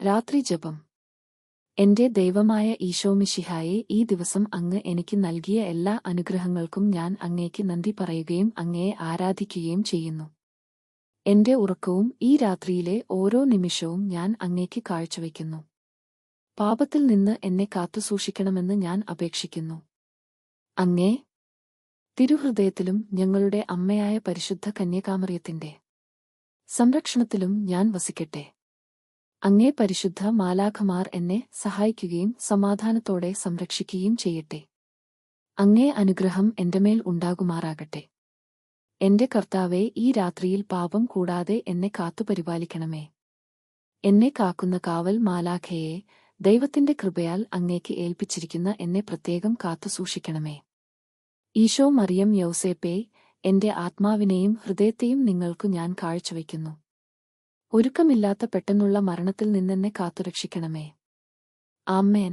രാത്രി ജപം. എന്റെ ദൈവമായ ഈശോമിഷിഹായെ ഈ ദിവസം അങ്ങ് എനിക്ക് നൽകിയ എല്ലാ അനുഗ്രഹങ്ങൾക്കും ഞാൻ അങ്ങേക്ക് നന്ദി പറയുകയും അങ്ങയെ ആരാധിക്കുകയും ചെയ്യുന്നു. എന്റെ ഉറക്കവും ഈ രാത്രിയിലെ ഓരോ നിമിഷവും ഞാൻ അങ്ങേക്ക് കാഴ്ചവെക്കുന്നു പാപത്തിൽ നിന്ന് എന്നെ കാത്തുസൂക്ഷിക്കണമെന്ന് ഞാൻ അപേക്ഷിക്കുന്നു. അങ്ങേ തിരുഹൃദയത്തിലും ഞങ്ങളുടെ അമ്മയായ പരിശുദ്ധ കന്യകാമറിയത്തിന്റെ സംരക്ഷണത്തിലും ഞാൻ വസിക്കട്ടെ. അങ്ങേ പരിശുദ്ധ മാലാഖമാർ എന്നെ സഹായിക്കുകയും സമാധാനത്തോടെ സംരക്ഷിക്കുകയും ചെയ്യട്ടെ. അങ്ങേ അനുഗ്രഹം എന്റെ മേൽ ഉണ്ടാകുമാറാകട്ടെ. എന്റെ കർത്താവെ ഈ രാത്രിയിൽ പാപം കൂടാതെ എന്നെ കാത്തുപരിപാലിക്കണമേ. എന്നെ കാക്കുന്ന കാവൽ മാലാഖയെ ദൈവത്തിന്റെ കൃപയാൽ അങ്ങേക്ക് ഏൽപ്പിച്ചിരിക്കുന്ന എന്നെ പ്രത്യേകം കാത്തുസൂക്ഷിക്കണമേ. ഈശോ മറിയം യൗസേപ്പേ എന്റെ ആത്മാവിനെയും ഹൃദയത്തെയും നിങ്ങൾക്കു ഞാൻ കാഴ്ചവെക്കുന്നു ഒരുക്കമില്ലാത്ത പെട്ടെന്നുള്ള മരണത്തിൽ നിന്നെന്നെ കാത്തുരക്ഷിക്കണമേ. ആമ്മേൻ